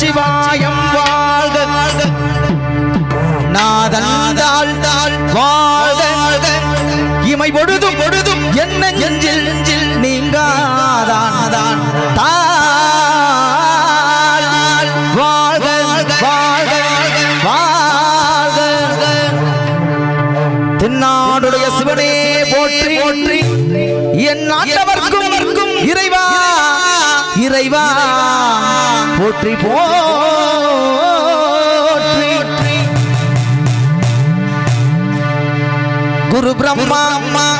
நமச்சிவாயம் வாழ்க. நாதந்தாள் வாழ்க. இமை பொழுதும் பொழுதும் என்ன நெஞ்சில் நெஞ்சில் நீங்காதான். தாள் வாழ்க வாழ்க வாழ்க. தென்னாடுடைய சிவனே போற்றி போற்றி. என் நாட்டவர்க்கும் இறைவா. இறைவா போற்றி போற்றி. குரு பிரம்மா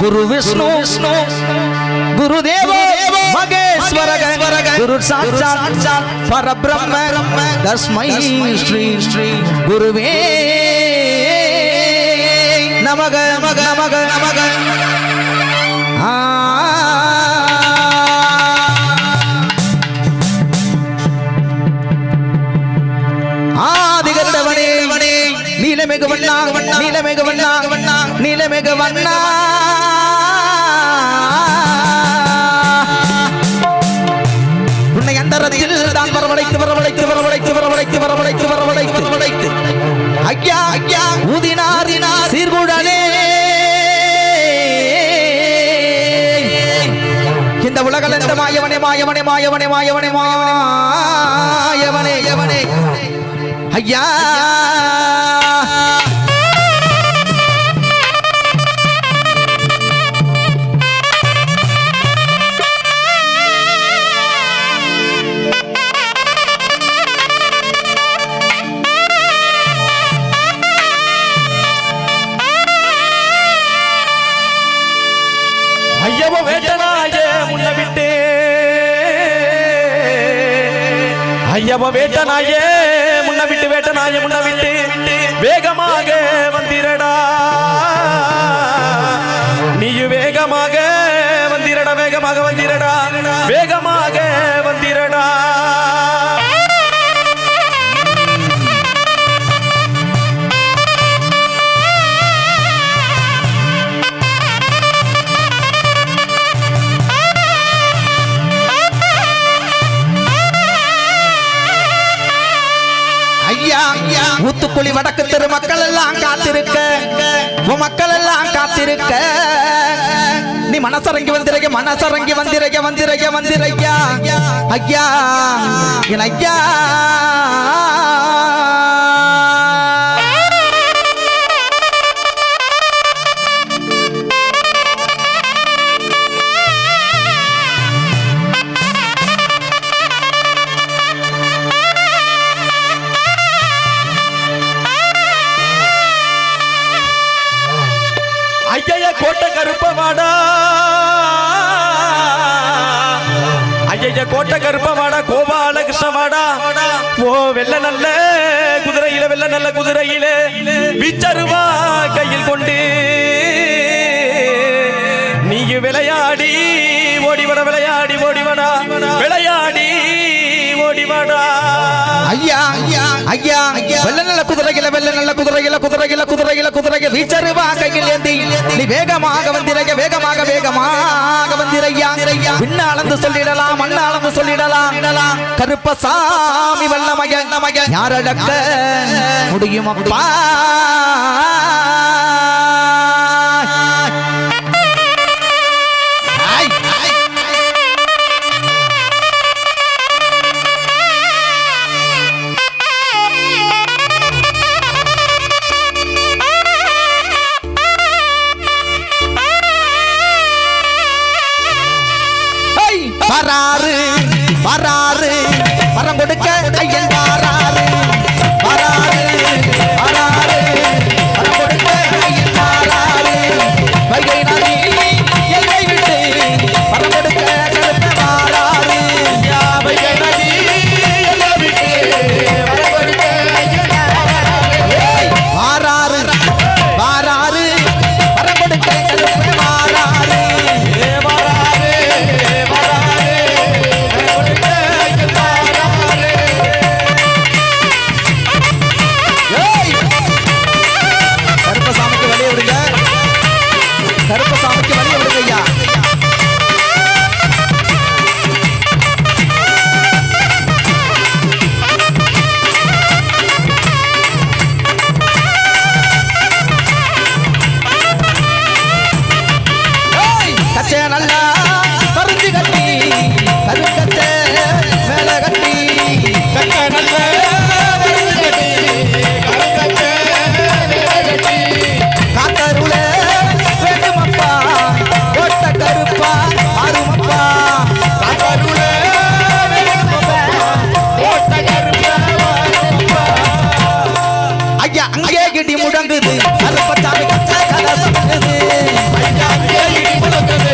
குரு விஷ்ணு குரு தேவ மகேஸ்வர குரு சாட்சாத் பரபிரம்ம தஸ்மை ஸ்ரீ ஸ்ரீ குருவே. நமக நமக நமக நமக. நீலமிகு வண்ணா உன்னை அந்தரத்தில் தான் வரவழைத்து வரவழைத்து வரவழைத்து வரவழைத்து வரவழைத்து வரவழைத்து. வரவழைத்து. ஐயா ஐயா. ஊதினாரினா சீர்குடலே. இந்த உலகல் எந்த மாயவனே மாயவனே மாயவனே மாயவனே மாயவனே யவனே ஐயா. ஐயவ வேட்டனாயே முன்ன விட்டு வேட்டனாயே முன்ன விட்டு. வேகமாக வந்திரடா. குழி வடக்கு தெரு மக்கள் எல்லாம் காத்திருக்க. உன் மக்கள் எல்லாம் காத்திருக்க. நீ மனசரங்கி வந்திருக்க மனசரங்கி வந்திருக்க வந்திருக்க வந்திருக்கியா ஐயா என் ஐயா கருப்பவாடா ஐய கோட்டை கருப்பவாடா கோபால கிருஷ்ணவாடா ஓ வெள்ள நல்ல குதிரையில வெள்ள நல்ல குதிரையில விச்சருவா கையில் கொண்டு. நீங்க விளையாடி ஓடிவட விளையாடி ஓடிவடா. விளையாடி ஓடிவடா ஐயா ஐயா ஐயா. வெள்ள நல்ல குதிரைகள வெள்ள நல்ல குதிரைகள குதிரைகள குதிரைகள குதிரைகள் வீச்சருவா கையில் ஏந்தி. நீ வேகமாக வந்திரைய வேகமாக வேகமாக வந்திரையா. பின்ன சொல்லிடலாம் மண்ண சொல்லிடலாம். கருப்பசாமி வல்லமய நமய முடியும் அப்பா? அங்கே கிட்டி முடங்குது. அறுபத்தாறு கச்சா கதை சொல்லுது ஐயா அங்கே முடங்குது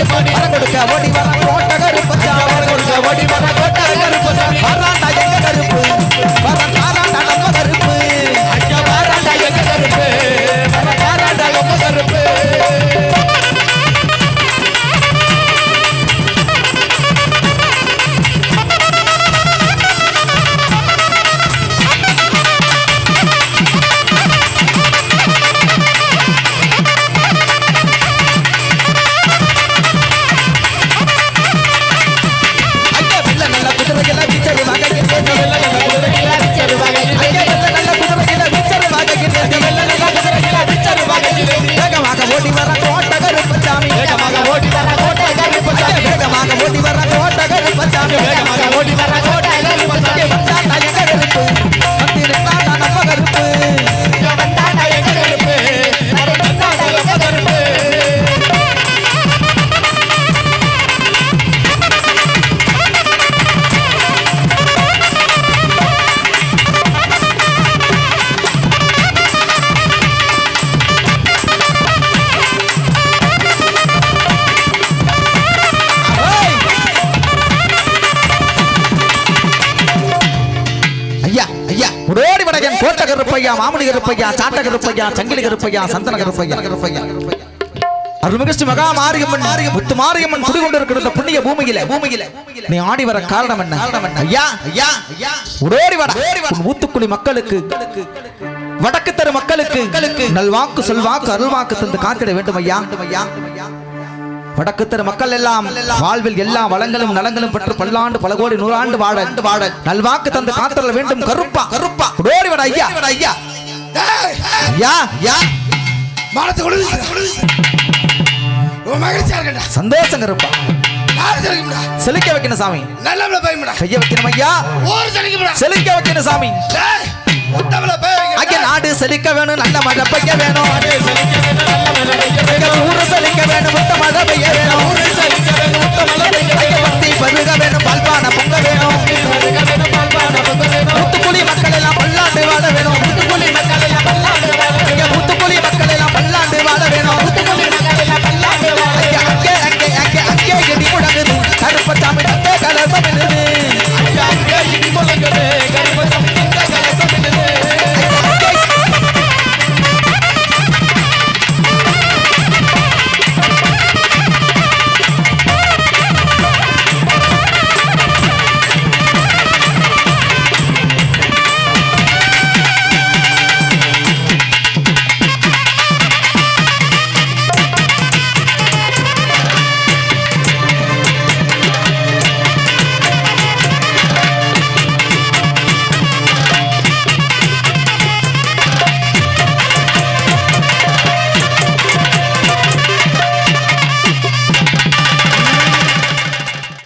பாட்டு பாடி கொடுக்க ஓடி வர கருப்பையா மாமணி கருப்பையா சாட்ட கருப்பையா சங்கிலி கருப்பையா சந்தன கருப்பையா கருப்பையா அருள்மிகு மகா மாரியம்மன் முத்து மாரியம்மன் குடிகொண்டிருக்கிற இந்த புண்ணிய பூமியில பூமியில. நீ ஆடி வர காரணம் என்ன? ஐயா ஐயா ஐயா. ஓடி வர ஊத்துக்குழி மக்களுக்கு வடக்கு தெரு மக்களுக்கு நல்வாக்கு சொல்வாக்கு அருள்வாக்கு தந்து காத்திட வேண்டும் ஐயா ஐயா வடக்கு தெரு மக்கள் எல்லாம் வாழ்வில் எல்லா வளங்களும் நலங்களும் பெற்று பல்லாண்டு பல கோடி நூறாண்டு வாழ வாழ நல்வாக்கு தந்து காத்திட வேண்டும் கருப்பா. கருப்பா ஓடி வர ஐயா. ஐயா. ஐயா. ஐயா மானத்தை மகிழ்ச்சியா இருக்கட்டா சந்தோஷம் கருப்பா. செலுக்க வைக்கணும் சாமி. நல்லவள பயமுடா கைய வைக்கணும் ஐயா. செலுக்க வைக்கணும் சாமி. அங்க நாடு செழிக்க வேணும் நல்ல மழை பெய்ய வேணும். ஊரு செழிக்க வேணும் முத்த மழை பெய்ய வேணும். பருக வேணும்